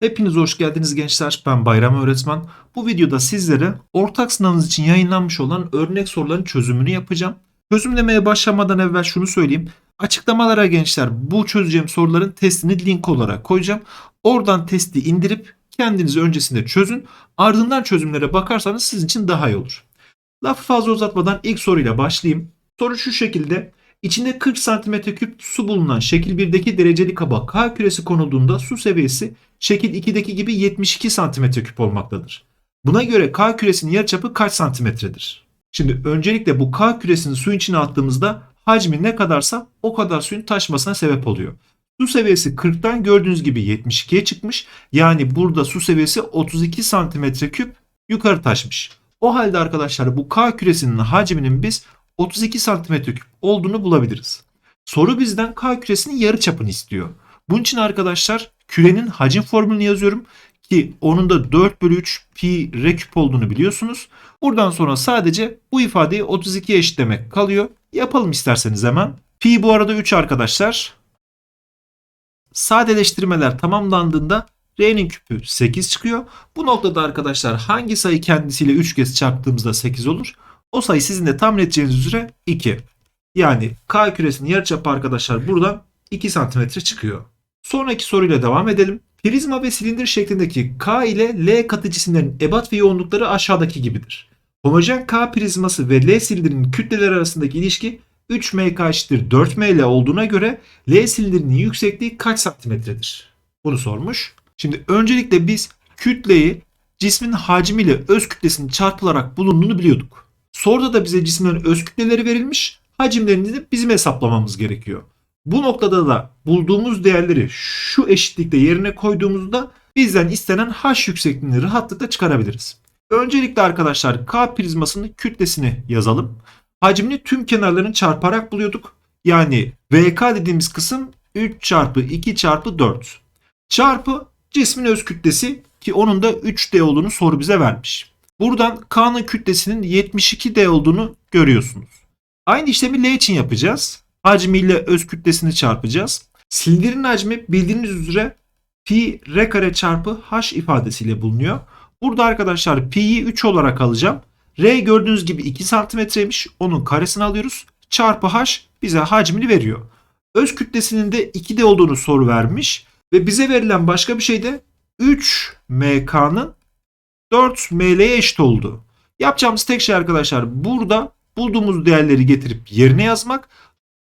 Hepiniz hoş geldiniz gençler. Ben Bayram Öğretmen. Bu videoda sizlere ortak sınavınız için yayınlanmış olan örnek soruların çözümünü yapacağım. Çözümlemeye başlamadan evvel şunu söyleyeyim. Açıklamalara gençler bu çözeceğim soruların testini link olarak koyacağım. Oradan testi indirip kendiniz öncesinde çözün. Ardından çözümlere bakarsanız sizin için daha iyi olur. Lafı fazla uzatmadan ilk soruyla başlayayım. Soru şu şekilde. İçinde 40 cm3 su bulunan şekil 1'deki dereceli kaba K küresi konulduğunda su seviyesi şekil 2'deki gibi 72 cm3 olmaktadır. Buna göre K küresinin yarıçapı kaç santimetredir? Şimdi öncelikle bu K küresini suyun içine attığımızda hacmi ne kadarsa o kadar suyun taşmasına sebep oluyor. Su seviyesi 40'tan gördüğünüz gibi 72'ye çıkmış. Yani burada su seviyesi 32 santimetre küp yukarı taşmış. O halde arkadaşlar bu K küresinin hacminin biz 32 santimetre küp olduğunu bulabiliriz. Soru bizden K küresinin yarı çapını istiyor. Bunun için arkadaşlar kürenin hacim formülünü yazıyorum ki onun da 4 bölü 3 pi r küp olduğunu biliyorsunuz. Buradan sonra sadece bu ifadeyi 32'ye eşitlemek kalıyor. Yapalım isterseniz hemen. Pi bu arada 3 arkadaşlar. Sadeleştirmeler tamamlandığında R'nin küpü 8 çıkıyor. Bu noktada arkadaşlar hangi sayı kendisiyle 3 kez çarptığımızda 8 olur? O sayı sizin de tahmin edeceğiniz üzere 2. Yani K küresinin yarıçapı arkadaşlar buradan 2 santimetre çıkıyor. Sonraki soruyla devam edelim. Prizma ve silindir şeklindeki K ile L katı cisimlerin ebat ve yoğunlukları aşağıdaki gibidir. Homojen K prizması ve L silindirinin kütleleri arasındaki ilişki 3m eşittir 4m olduğuna göre L silindirinin yüksekliği kaç santimetredir? Bunu sormuş. Şimdi öncelikle biz kütleyi cismin hacmiyle öz kütlesinin çarpılarak bulunduğunu biliyorduk. Soruda da bize cisimlerin öz kütleleri verilmiş, hacimlerini de bizim hesaplamamız gerekiyor. Bu noktada da bulduğumuz değerleri şu eşitlikte yerine koyduğumuzda bizden istenen h yüksekliğini rahatlıkla çıkarabiliriz. Öncelikle arkadaşlar K prizmasının kütlesini yazalım. Hacmini tüm kenarlarını çarparak buluyorduk. Yani VK dediğimiz kısım 3 çarpı 2 çarpı 4. Çarpı cismin öz kütlesi ki onun da 3D olduğunu soru bize vermiş. Buradan K'nın kütlesinin 72D olduğunu görüyorsunuz. Aynı işlemi L için yapacağız. Hacmiyle öz kütlesini çarpacağız. Silindirin hacmi bildiğiniz üzere pi r kare çarpı h ifadesiyle bulunuyor. Burada arkadaşlar pi'yi 3 olarak alacağım. R gördüğünüz gibi 2 santimetreymiş. Onun karesini alıyoruz. Çarpı h bize hacmini veriyor. Öz kütlesinin de 2D olduğunu soru vermiş. Ve bize verilen başka bir şey de 3 mk'nın 4 ml'ye eşit oldu. Yapacağımız tek şey arkadaşlar burada bulduğumuz değerleri getirip yerine yazmak.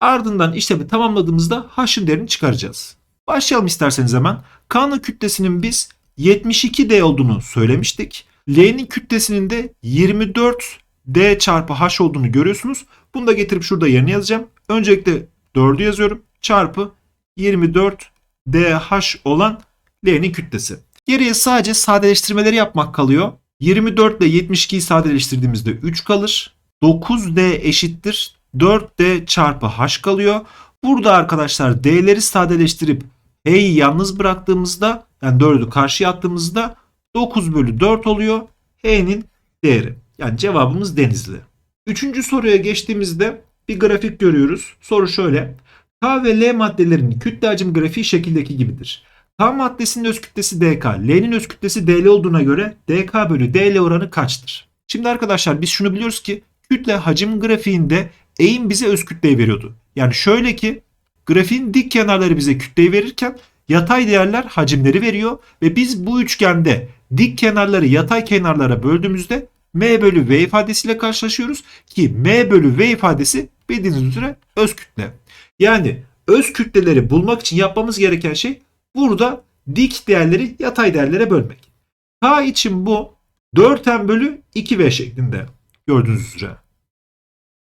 Ardından işlemi tamamladığımızda h'ın değerini çıkaracağız. Başlayalım isterseniz hemen. K'nın kütlesinin biz 72D olduğunu söylemiştik. L'nin kütlesinin de 24D çarpı H olduğunu görüyorsunuz. Bunu da getirip şurada yerine yazacağım. Öncelikle 4'ü yazıyorum. Çarpı 24DH olan L'nin kütlesi. Geriye sadece sadeleştirmeleri yapmak kalıyor. 24 ile 72'yi sadeleştirdiğimizde 3 kalır. 9D eşittir 4D çarpı H kalıyor. Burada arkadaşlar D'leri sadeleştirip H'yi yalnız bıraktığımızda yani 4'ü karşıya attığımızda 9 bölü 4 oluyor. H'nin değeri. Yani cevabımız Denizli. Üçüncü soruya geçtiğimizde bir grafik görüyoruz. Soru şöyle. K ve L maddelerinin kütle hacim grafiği şekildeki gibidir. K maddesinin öz kütlesi dk, L'nin öz kütlesi dl olduğuna göre dk bölü dl oranı kaçtır? Şimdi arkadaşlar biz şunu biliyoruz ki kütle hacim grafiğinde eğim bize öz kütleyi veriyordu. Yani şöyle ki grafiğin dik kenarları bize kütleyi verirken yatay değerler hacimleri veriyor ve biz bu üçgende dik kenarları yatay kenarlara böldüğümüzde m bölü v ifadesiyle karşılaşıyoruz ki m bölü v ifadesi bildiğiniz üzere öz kütle. Yani öz kütleleri bulmak için yapmamız gereken şey burada dik değerleri yatay değerlere bölmek. K için bu 4m bölü 2v şeklinde gördüğünüz üzere.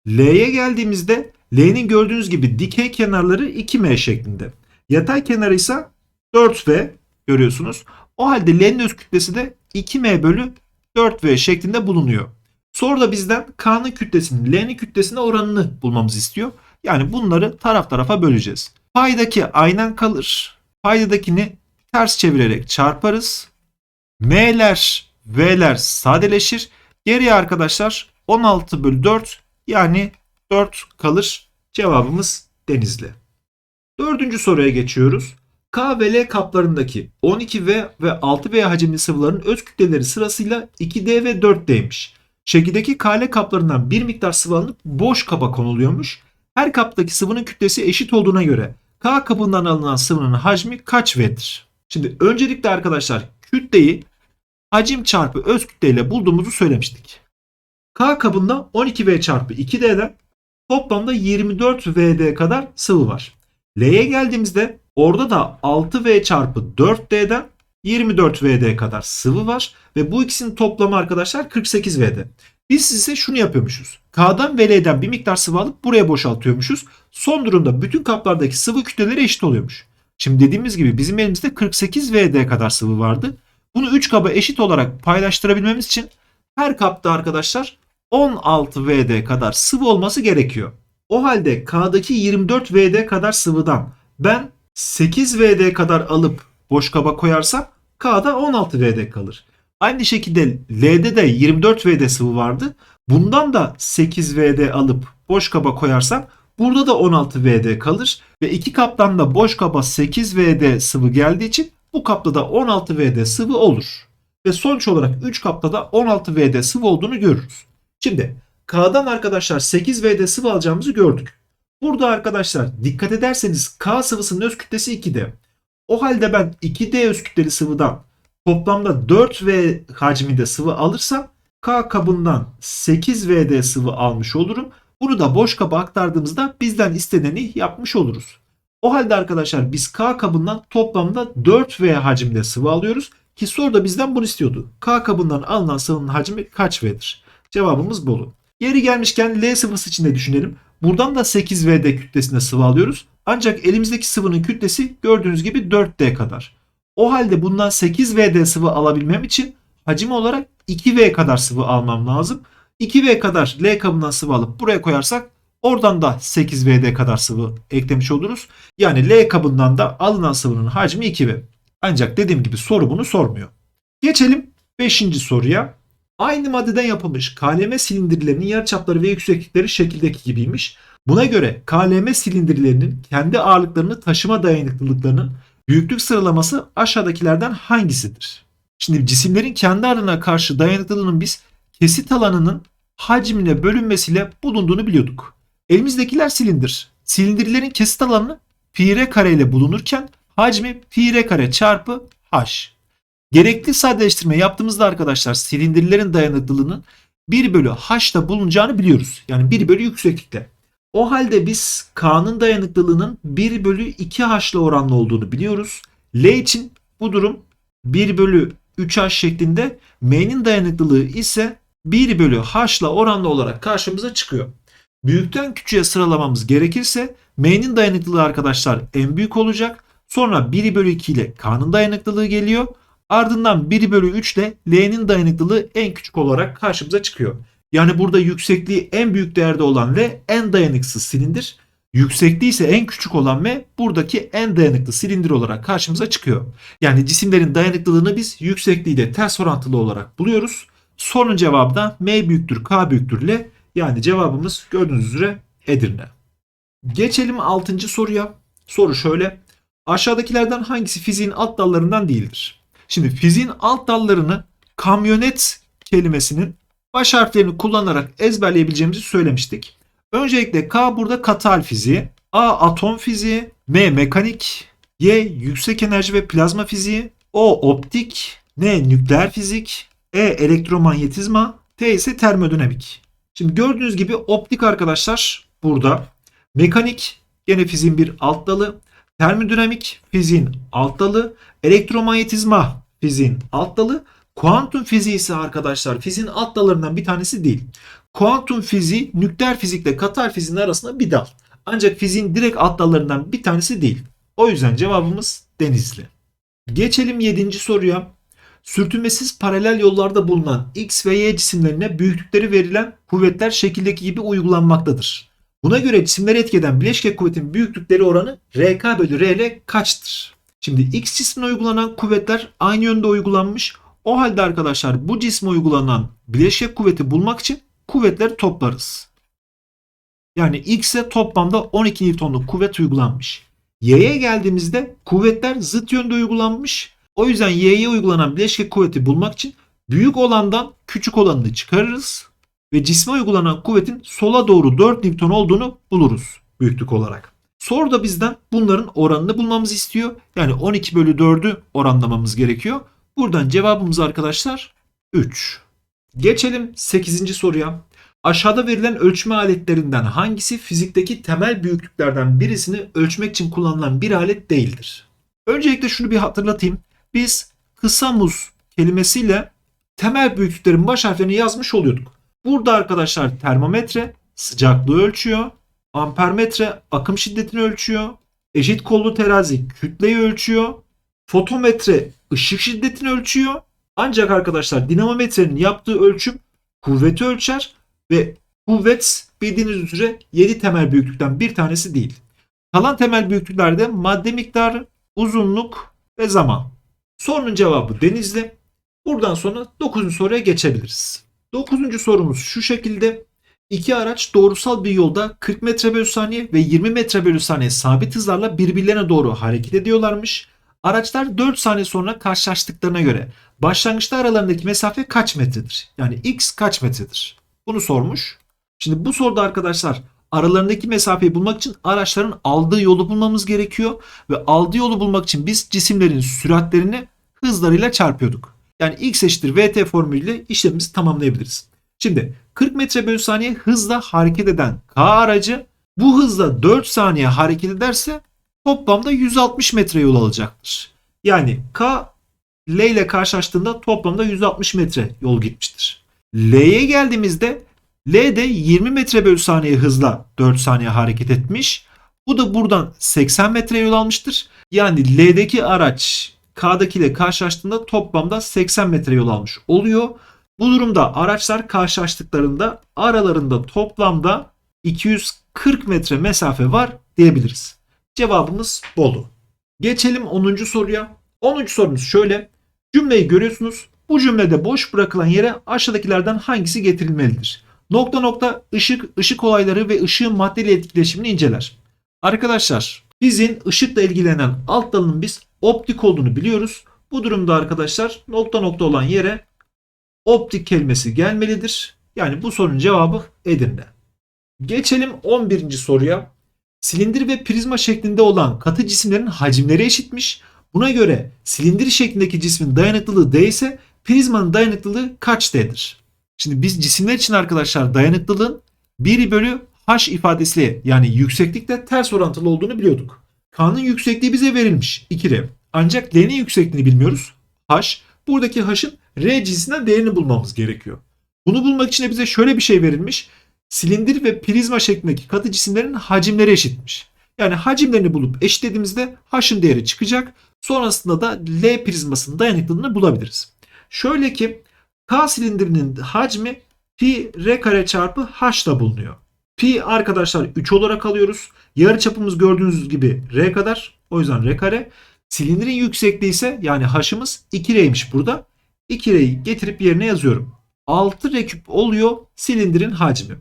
L'ye geldiğimizde L'nin gördüğünüz gibi dikey kenarları 2m şeklinde. Yatay kenarı ise 4v görüyorsunuz. O halde L'nin öz kütlesi de 2m bölü 4v şeklinde bulunuyor. Soruda bizden K'nın kütlesinin L'nin kütlesine oranını bulmamızı istiyor. Yani bunları taraf tarafa böleceğiz. Paydaki aynen kalır. Paydadakini ters çevirerek çarparız. M'ler, V'ler sadeleşir. Geriye arkadaşlar 16 bölü 4 yani 4 kalır. Cevabımız Denizli. Dördüncü soruya geçiyoruz. K ve L kaplarındaki 12V ve 6V hacimli sıvıların öz kütleleri sırasıyla 2D ve 4D'ymiş. Şekildeki KL kaplarından bir miktar sıvı alınıp boş kaba konuluyormuş. Her kaptaki sıvının kütlesi eşit olduğuna göre K kabından alınan sıvının hacmi kaç V'dir? Şimdi öncelikle arkadaşlar kütleyi hacim çarpı öz kütleyle bulduğumuzu söylemiştik. K kabında 12V çarpı 2D'den toplamda 24 VD kadar sıvı var. L'ye geldiğimizde orada da 6V çarpı 4D'den 24 VD kadar sıvı var ve bu ikisinin toplamı arkadaşlar 48 VD. Biz ise şunu yapıyormuşuz. K'dan ve L'den bir miktar sıvı alıp buraya boşaltıyormuşuz. Son durumda bütün kaplardaki sıvı kütleleri eşit oluyormuş. Şimdi dediğimiz gibi bizim elimizde 48 VD kadar sıvı vardı. Bunu 3 kaba eşit olarak paylaştırabilmemiz için her kapta arkadaşlar 16 VD kadar sıvı olması gerekiyor. O halde K'daki 24 VD kadar sıvıdan ben 8 VD kadar alıp boş kaba koyarsam K'da 16 VD kalır. Aynı şekilde L'de de 24 VD sıvı vardı. Bundan da 8 VD alıp boş kaba koyarsam burada da 16 VD kalır. Ve iki kaptan da boş kaba 8 VD sıvı geldiği için bu kapta da 16 VD sıvı olur. Ve sonuç olarak 3 kapta da 16 VD sıvı olduğunu görürüz. Şimdi K'dan arkadaşlar 8 VD sıvı alacağımızı gördük. Burada arkadaşlar dikkat ederseniz K sıvısının öz kütlesi 2D. O halde ben 2D öz kütleli sıvıdan toplamda 4V hacminde sıvı alırsam K kabından 8 VD sıvı almış olurum. Bunu da boş kaba aktardığımızda bizden isteneni yapmış oluruz. O halde arkadaşlar biz K kabından toplamda 4V hacimde sıvı alıyoruz. Ki soruda bizden bunu istiyordu. K kabından alınan sıvının hacmi kaç V'dir? Cevabımız Bolu. Yeri gelmişken L sıvısı için de düşünelim. Buradan da 8VD kütlesinde sıvı alıyoruz. Ancak elimizdeki sıvının kütlesi gördüğünüz gibi 4D kadar. O halde bundan 8VD sıvı alabilmem için hacim olarak 2V kadar sıvı almam lazım. 2V kadar L kabından sıvı alıp buraya koyarsak oradan da 8VD kadar sıvı eklemiş oluruz. Yani L kabından da alınan sıvının hacmi 2V. Ancak dediğim gibi soru bunu sormuyor. Geçelim 5. soruya. Aynı maddeden yapılmış KLM silindirlerinin yarıçapları ve yükseklikleri şekildeki gibiymiş. Buna göre KLM silindirlerinin kendi ağırlıklarını taşıma dayanıklılıklarının büyüklük sıralaması aşağıdakilerden hangisidir? Şimdi cisimlerin kendi ağırlığına karşı dayanıklılığının biz kesit alanının hacmine bölünmesiyle bulunduğunu biliyorduk. Elimizdekiler silindir. Silindirlerin kesit alanı pi r kare ile bulunurken hacmi pi r kare çarpı h. Gerekli sadeleştirme yaptığımızda arkadaşlar silindirlerin dayanıklılığının 1 bölü h'ta bulunacağını biliyoruz. Yani 1 bölü yükseklikte. O halde biz K'nın dayanıklılığının 1 bölü 2 h'la oranlı olduğunu biliyoruz. L için bu durum 1 bölü 3h şeklinde M'nin dayanıklılığı ise 1 bölü h'la oranlı olarak karşımıza çıkıyor. Büyükten küçüğe sıralamamız gerekirse M'nin dayanıklılığı arkadaşlar en büyük olacak. Sonra 1 bölü 2 ile K'nın dayanıklılığı geliyor. Ardından 1 bölü 3 ile L'nin dayanıklılığı en küçük olarak karşımıza çıkıyor. Yani burada yüksekliği en büyük değerde olan L en dayanıksız silindir. Yüksekliği ise en küçük olan M buradaki en dayanıklı silindir olarak karşımıza çıkıyor. Yani cisimlerin dayanıklılığını biz yüksekliği de ters orantılı olarak buluyoruz. Sorunun cevabı da M büyüktür K büyüktür L. Yani cevabımız gördüğünüz üzere Edirne. Geçelim 6. soruya. Soru şöyle. Aşağıdakilerden hangisi fiziğin alt dallarından değildir? Şimdi fiziğin alt dallarını kamyonet kelimesinin baş harflerini kullanarak ezberleyebileceğimizi söylemiştik. Öncelikle K burada katal fiziği, A atom fiziği, M mekanik, Y yüksek enerji ve plazma fiziği, O optik, N nükleer fizik, E elektromanyetizma, T ise termodinamik. Şimdi gördüğünüz gibi optik arkadaşlar burada. Mekanik gene fiziğin bir alt dalı. Termodinamik fiziğin alt dalı. Elektromanyetizma fiziğin alt dalı. Kuantum fiziği ise arkadaşlar fiziğin alt dallarından bir tanesi değil. Kuantum fiziği nükleer fizikle katar fiziğin arasında bir dal. Ancak fiziğin direkt alt dallarından bir tanesi değil. O yüzden cevabımız Denizli. Geçelim 7. soruya. Sürtünmesiz paralel yollarda bulunan X ve Y cisimlerine büyüklükleri verilen kuvvetler şekildeki gibi uygulanmaktadır. Buna göre cisimleri etkeden bileşke kuvvetin büyüklükleri oranı RK bölü RL kaçtır? Şimdi X cismine uygulanan kuvvetler aynı yönde uygulanmış. O halde arkadaşlar bu cisme uygulanan bileşik kuvveti bulmak için kuvvetleri toplarız. Yani X'e toplamda 12 Newton'luk kuvvet uygulanmış. Y'ye geldiğimizde kuvvetler zıt yönde uygulanmış. O yüzden Y'ye uygulanan bileşke kuvveti bulmak için büyük olandan küçük olanını çıkarırız ve cisme uygulanan kuvvetin sola doğru 4 Newton olduğunu buluruz büyüklük olarak. Soruda bizden bunların oranını bulmamızı istiyor. Yani 12 bölü 4'ü oranlamamız gerekiyor. Buradan cevabımız arkadaşlar 3. Geçelim 8. soruya. Aşağıda verilen ölçme aletlerinden hangisi fizikteki temel büyüklüklerden birisini ölçmek için kullanılan bir alet değildir? Öncelikle şunu bir hatırlatayım. Biz kısa muz kelimesiyle temel büyüklüklerin baş harflerini yazmış oluyorduk. Burada arkadaşlar termometre sıcaklığı ölçüyor. Ampermetre akım şiddetini ölçüyor. Eşit kollu terazi kütleyi ölçüyor. Fotometre ışık şiddetini ölçüyor. Ancak arkadaşlar dinamometrenin yaptığı ölçüm kuvveti ölçer ve kuvvet bildiğiniz üzere 7 temel büyüklükten bir tanesi değil. Kalan temel büyüklüklerde madde miktarı, uzunluk ve zaman. Sorunun cevabı denizli. Buradan sonra 9. soruya geçebiliriz. 9. sorumuz şu şekilde. İki araç doğrusal bir yolda 40 metre bölü saniye ve 20 metre bölü saniye sabit hızlarla birbirlerine doğru hareket ediyorlarmış. Araçlar 4 saniye sonra karşılaştıklarına göre başlangıçta aralarındaki mesafe kaç metredir? Yani x kaç metredir? Bunu sormuş. Şimdi bu soruda arkadaşlar aralarındaki mesafeyi bulmak için araçların aldığı yolu bulmamız gerekiyor. Ve aldığı yolu bulmak için biz cisimlerin süratlerini hızlarıyla çarpıyorduk. Yani x eşittir vt formülüyle işlemimizi tamamlayabiliriz. Şimdi 40 metre bölü saniye hızla hareket eden K aracı bu hızla 4 saniye hareket ederse toplamda 160 metre yol alacaktır. Yani K L ile karşılaştığında toplamda 160 metre yol gitmiştir. L'ye geldiğimizde L de 20 metre bölü saniye hızla 4 saniye hareket etmiş. Bu da buradan 80 metre yol almıştır. Yani L'deki araç K'daki ile karşılaştığında toplamda 80 metre yol almış oluyor. Bu durumda araçlar karşılaştıklarında aralarında toplamda 240 metre mesafe var diyebiliriz. Cevabımız Bolu. Geçelim 10. soruya. 10. sorumuz şöyle. Cümleyi görüyorsunuz. Bu cümlede boş bırakılan yere aşağıdakilerden hangisi getirilmelidir? Nokta nokta ışık, ışık olayları ve ışığın maddeyle etkileşimini inceler. Arkadaşlar bizim ışıkla ilgilenen alt dalının biz optik olduğunu biliyoruz. Bu durumda arkadaşlar nokta nokta olan yere optik kelimesi gelmelidir. Yani bu sorunun cevabı Edirne. Geçelim 11. soruya. Silindir ve prizma şeklinde olan katı cisimlerin hacimleri eşitmiş. Buna göre silindir şeklindeki cismin dayanıklılığı D ise prizmanın dayanıklılığı kaç D'dir? Şimdi biz cisimler için arkadaşlar dayanıklılığın 1 bölü H ifadesiyle yani yükseklikle ters orantılı olduğunu biliyorduk. K'nın yüksekliği bize verilmiş 2R. Ancak L'nin yüksekliğini bilmiyoruz. H. Buradaki H'ın R cinsinden değerini bulmamız gerekiyor. Bunu bulmak için de bize şöyle bir şey verilmiş. Silindir ve prizma şeklindeki katı cisimlerin hacimleri eşitmiş. Yani hacimlerini bulup eşitlediğimizde H'ın değeri çıkacak. Sonrasında da L prizmasının dayanıklılığını bulabiliriz. Şöyle ki K silindirinin hacmi pi r kare çarpı h'da bulunuyor. Pi arkadaşlar 3 olarak alıyoruz. Yarı çapımız gördüğünüz gibi r kadar. O yüzden r kare. Silindirin yüksekliği ise yani h'ımız 2r'ymiş burada. 2r'yi getirip yerine yazıyorum. 6 r küp oluyor silindirin hacmi.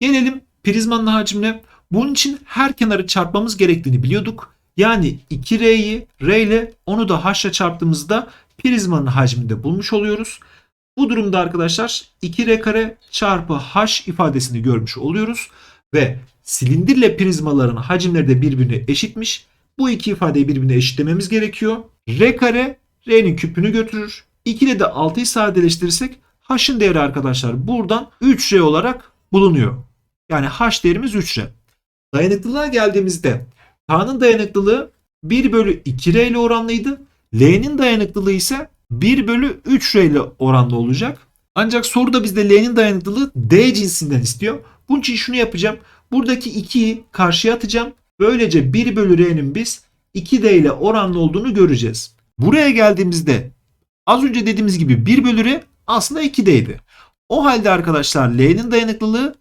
Gelelim prizmanın hacmine. Bunun için her kenarı çarpmamız gerektiğini biliyorduk. Yani 2r'yi r ile onu da h'la çarptığımızda prizmanın hacminde bulmuş oluyoruz. Bu durumda arkadaşlar 2r kare çarpı h ifadesini görmüş oluyoruz. Ve silindirle prizmaların hacimleri de birbirine eşitmiş. Bu iki ifadeyi birbirine eşitlememiz gerekiyor. r kare r'nin küpünü götürür. 2 ile de 6'yı sadeleştirirsek h'ın değeri arkadaşlar buradan 3r olarak bulunuyor. Yani h değerimiz 3r. Dayanıklılığa geldiğimizde K'nın dayanıklılığı 1 bölü 2r ile oranlıydı. L'nin dayanıklılığı ise 1 bölü 3 R ile oranlı olacak. Ancak soruda bizde L'nin dayanıklılığı D cinsinden istiyor. Bunun için şunu yapacağım. Buradaki 2'yi karşıya atacağım. Böylece 1 bölü R'nin biz 2D ile oranlı olduğunu göreceğiz. Buraya geldiğimizde az önce dediğimiz gibi 1 bölü R aslında 2D'ydi. O halde arkadaşlar L'nin dayanıklılığı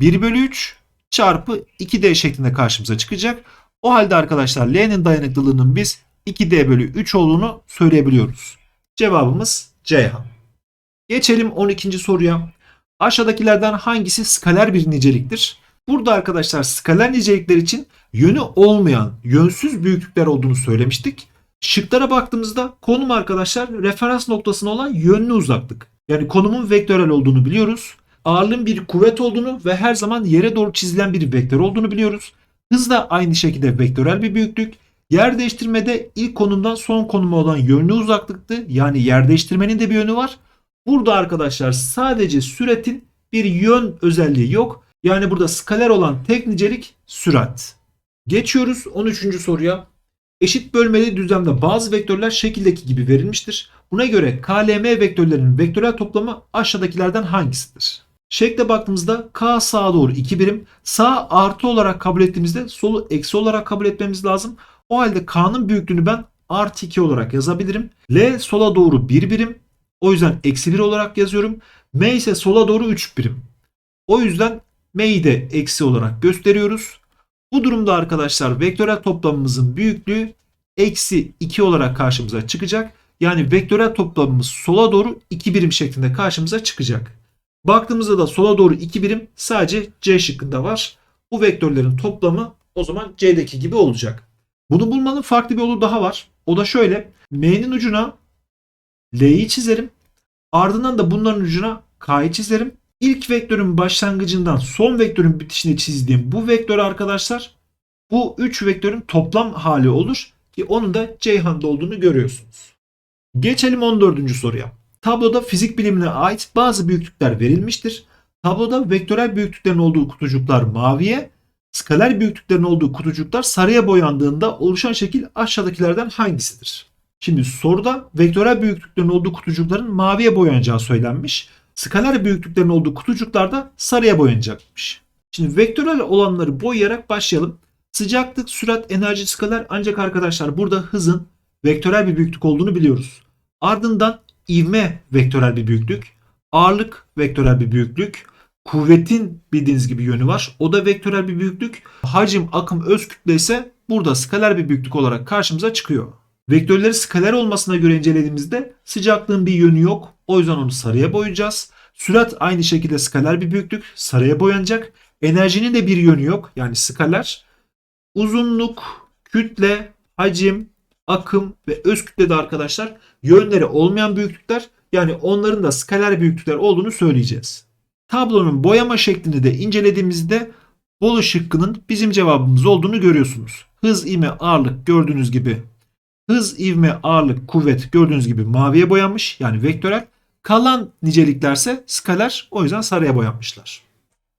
1 bölü 3 çarpı 2D şeklinde karşımıza çıkacak. O halde arkadaşlar L'nin dayanıklılığının biz 2D bölü 3 olduğunu söyleyebiliyoruz. Cevabımız Ceyhan. Geçelim 12. soruya. Aşağıdakilerden hangisi skaler bir niceliktir? Burada arkadaşlar skaler nicelikler için yönü olmayan, yönsüz büyüklükler olduğunu söylemiştik. Şıklara baktığımızda konum arkadaşlar referans noktasına olan yönlü uzaklık. Yani konumun vektörel olduğunu biliyoruz. Ağırlığın bir kuvvet olduğunu ve her zaman yere doğru çizilen bir vektör olduğunu biliyoruz. Hız da aynı şekilde vektörel bir büyüklük. Yer değiştirmede ilk konumdan son konuma olan yönlü uzaklıktı. Yani yer değiştirmenin de bir yönü var. Burada arkadaşlar sadece süratin bir yön özelliği yok. Yani burada skaler olan tek nicelik sürat. Geçiyoruz 13. soruya. Eşit bölmeli düzlemde bazı vektörler şekildeki gibi verilmiştir. Buna göre KLM vektörlerinin vektörel toplamı aşağıdakilerden hangisidir? Şekle baktığımızda K sağa doğru 2 birim, sağ artı olarak kabul ettiğimizde solu eksi olarak kabul etmemiz lazım. O halde K'nın büyüklüğünü ben artı 2 olarak yazabilirim. L sola doğru 1 birim. O yüzden eksi 1 olarak yazıyorum. M ise sola doğru 3 birim. O yüzden M'yi de eksi olarak gösteriyoruz. Bu durumda arkadaşlar vektörel toplamımızın büyüklüğü eksi 2 olarak karşımıza çıkacak. Yani vektörel toplamımız sola doğru 2 birim şeklinde karşımıza çıkacak. Baktığımızda da sola doğru 2 birim sadece C şıkkında var. Bu vektörlerin toplamı o zaman C'deki gibi olacak. Bunu bulmanın farklı bir yolu daha var. O da şöyle. M'nin ucuna L'yi çizerim. Ardından da bunların ucuna K'yı çizerim. İlk vektörün başlangıcından son vektörün bitişine çizdiğim bu vektör arkadaşlar bu 3 vektörün toplam hali olur ki onun da Ceyhan'da olduğunu görüyorsunuz. Geçelim 14. soruya. Tabloda fizik bilimine ait bazı büyüklükler verilmiştir. Tabloda vektörel büyüklüklerin olduğu kutucuklar maviye, skaler büyüklüklerin olduğu kutucuklar sarıya boyandığında oluşan şekil aşağıdakilerden hangisidir? Şimdi soruda vektörel büyüklüklerin olduğu kutucukların maviye boyanacağı söylenmiş. Skaler büyüklüklerin olduğu kutucuklar da sarıya boyanacakmış. Şimdi vektörel olanları boyayarak başlayalım. Sıcaklık, sürat, enerji, skaler ancak arkadaşlar burada hızın vektörel bir büyüklük olduğunu biliyoruz. Ardından ivme vektörel bir büyüklük, ağırlık vektörel bir büyüklük, kuvvetin bildiğiniz gibi yönü var. O da vektörel bir büyüklük. Hacim, akım, öz kütle ise burada skaler bir büyüklük olarak karşımıza çıkıyor. Vektörleri skaler olmasına göre incelediğimizde sıcaklığın bir yönü yok. O yüzden onu sarıya boyayacağız. Sürat aynı şekilde skaler bir büyüklük. Sarıya boyanacak. Enerjinin de bir yönü yok. Yani skaler. Uzunluk, kütle, hacim, akım ve öz kütle de arkadaşlar yönleri olmayan büyüklükler. Yani onların da skaler büyüklükler olduğunu söyleyeceğiz. Tablonun boyama şeklini de incelediğimizde Bolu şıkkının bizim cevabımız olduğunu görüyorsunuz. Hız, ivme, ağırlık gördüğünüz gibi hız, ivme, ağırlık, kuvvet gördüğünüz gibi maviye boyanmış yani vektörel. Kalan niceliklerse skaler o yüzden sarıya boyanmışlar.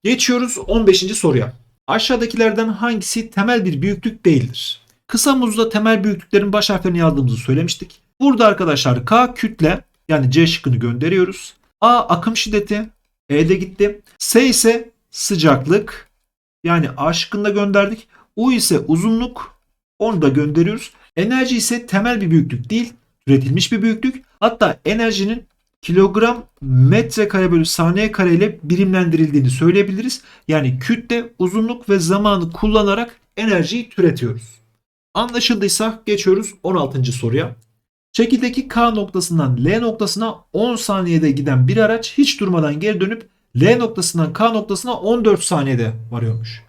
Geçiyoruz 15. soruya. Aşağıdakilerden hangisi temel bir büyüklük değildir? Kısa muzda temel büyüklüklerin baş harflerini yazdığımızı söylemiştik. Burada arkadaşlar K kütle yani C şıkkını gönderiyoruz. A akım şiddeti E de gitti. S ise sıcaklık yani A şıkkını gönderdik. U ise uzunluk onu da gönderiyoruz. Enerji ise temel bir büyüklük değil, üretilmiş bir büyüklük. Hatta enerjinin kilogram metrekare bölü saniye kare ile birimlendirildiğini söyleyebiliriz. Yani kütle, uzunluk ve zamanı kullanarak enerjiyi türetiyoruz. Anlaşıldıysa geçiyoruz 16. soruya. Şekildeki K noktasından L noktasına 10 saniyede giden bir araç hiç durmadan geri dönüp L noktasından K noktasına 14 saniyede varıyormuş.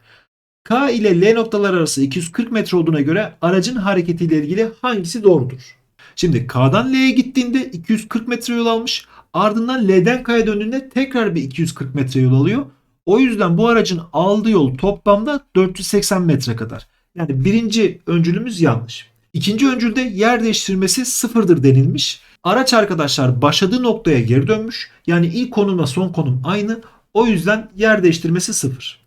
K ile L noktalar arası 240 metre olduğuna göre aracın hareketiyle ilgili hangisi doğrudur? Şimdi K'dan L'ye gittiğinde 240 metre yol almış. Ardından L'den K'ya döndüğünde tekrar bir 240 metre yol alıyor. O yüzden bu aracın aldığı yol toplamda 480 metre kadar. Yani birinci öncülümüz yanlış. İkinci öncülde yer değiştirmesi sıfırdır denilmiş. Araç arkadaşlar başladığı noktaya geri dönmüş. Yani ilk konumla son konum aynı. O yüzden yer değiştirmesi sıfır.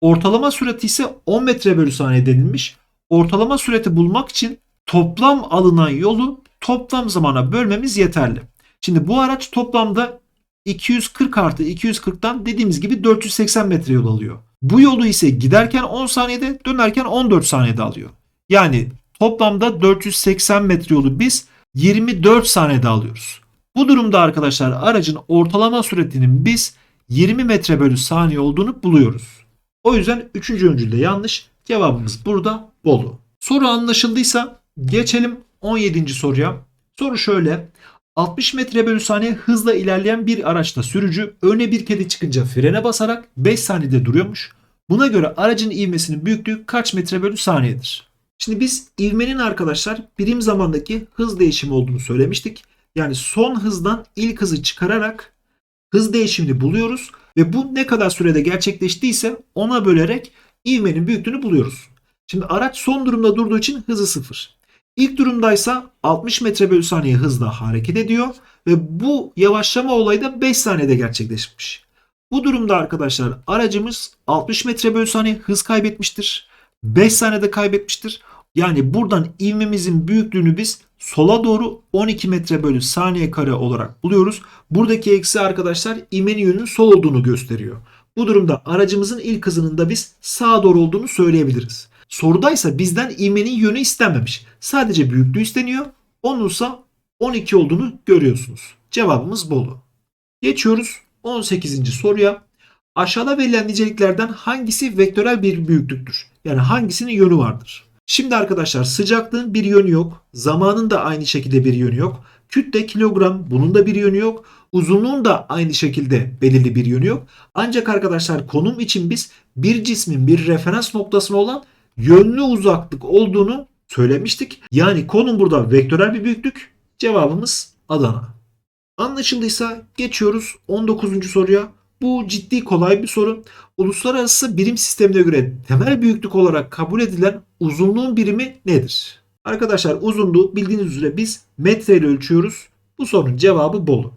Ortalama sürati ise 10 metre bölü saniye denilmiş. Ortalama süreti bulmak için toplam alınan yolu toplam zamana bölmemiz yeterli. Şimdi bu araç toplamda 240 artı 240'tan dediğimiz gibi 480 metre yol alıyor. Bu yolu ise giderken 10 saniyede dönerken 14 saniyede alıyor. Yani toplamda 480 metre yolu biz 24 saniyede alıyoruz. Bu durumda arkadaşlar aracın ortalama süratinin biz 20 metre bölü saniye olduğunu buluyoruz. O yüzden 3. öncülde yanlış. Cevabımız burada Bolu. Soru anlaşıldıysa geçelim 17. soruya. Soru şöyle. 60 metre bölü saniye hızla ilerleyen bir araçta sürücü öne bir kedi çıkınca frene basarak 5 saniyede duruyormuş. Buna göre aracın ivmesinin büyüklüğü kaç metre bölü saniyedir? Şimdi biz ivmenin arkadaşlar birim zamandaki hız değişimi olduğunu söylemiştik. Yani son hızdan ilk hızı çıkararak hız değişimini buluyoruz ve bu ne kadar sürede gerçekleştiyse ona bölerek ivmenin büyüklüğünü buluyoruz. Şimdi araç son durumda durduğu için hızı sıfır. İlk durumdaysa 60 metre bölü saniye hızla hareket ediyor ve bu yavaşlama olayı da 5 saniyede gerçekleşmiş. Bu durumda arkadaşlar aracımız 60 metre bölü saniye hız kaybetmiştir. 5 saniyede kaybetmiştir. Yani buradan ivmemizin büyüklüğünü biz sola doğru 12 metre bölü saniye kare olarak buluyoruz. Buradaki eksi arkadaşlar ivmenin yönünün sol olduğunu gösteriyor. Bu durumda aracımızın ilk hızının da biz sağa doğru olduğunu söyleyebiliriz. Sorudaysa bizden ivmenin yönü istenmemiş. Sadece büyüklüğü isteniyor. Onunsa 12 olduğunu görüyorsunuz. Cevabımız Bolu. Geçiyoruz 18. soruya. Aşağıda verilen niceliklerden hangisi vektörel bir büyüklüktür? Yani hangisinin yönü vardır? Şimdi arkadaşlar sıcaklığın bir yönü yok. Zamanın da aynı şekilde bir yönü yok. Kütle kilogram bunun da bir yönü yok. Uzunluğun da aynı şekilde belirli bir yönü yok. Ancak arkadaşlar konum için biz bir cismin bir referans noktasına olan yönlü uzaklık olduğunu söylemiştik. Yani konum burada vektörel bir büyüklük. Cevabımız Adana. Anlaşıldıysa geçiyoruz 19. soruya. Bu ciddi kolay bir soru. Uluslararası birim sistemine göre temel büyüklük olarak kabul edilen uzunluğun birimi nedir? Arkadaşlar uzunluğu bildiğiniz üzere biz metre ile ölçüyoruz. Bu sorunun cevabı Bolu.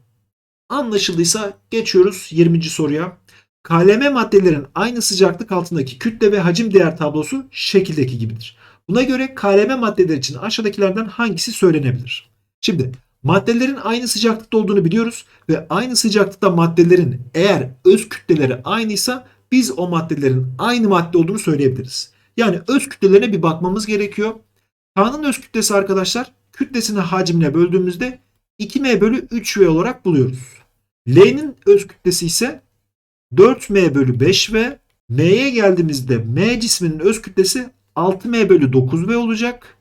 Anlaşıldıysa geçiyoruz 20. soruya. KLM maddelerin aynı sıcaklık altındaki kütle ve hacim değer tablosu şekildeki gibidir. Buna göre KLM maddeler için aşağıdakilerden hangisi söylenebilir? Şimdi maddelerin aynı sıcaklıkta olduğunu biliyoruz ve aynı sıcaklıkta maddelerin eğer öz kütleleri aynıysa biz o maddelerin aynı madde olduğunu söyleyebiliriz. Yani öz kütlelerine bir bakmamız gerekiyor. K'nın öz kütlesi arkadaşlar kütlesini hacmine böldüğümüzde 2m bölü 3v olarak buluyoruz. L'nin öz kütlesi ise 4m bölü 5v. M'ye geldiğimizde M cisminin öz kütlesi 6m bölü 9v olacak.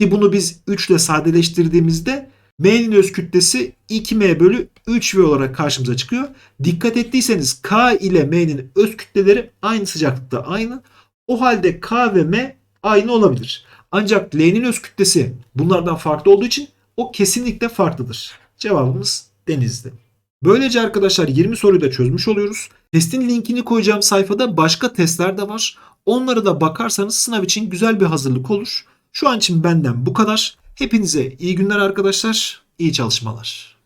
Ki bunu biz 3 ile sadeleştirdiğimizde M'nin öz kütlesi 2m bölü 3v olarak karşımıza çıkıyor. Dikkat ettiyseniz K ile M'nin öz kütleleri aynı sıcaklıkta aynı. O halde K ve M aynı olabilir. Ancak L'nin öz kütlesi bunlardan farklı olduğu için o kesinlikle farklıdır. Cevabımız Denizli. Böylece arkadaşlar 20 soruyu da çözmüş oluyoruz. Testin linkini koyacağım sayfada başka testler de var. Onlara da bakarsanız sınav için güzel bir hazırlık olur. Şu an için benden bu kadar. Hepinize iyi günler arkadaşlar. İyi çalışmalar.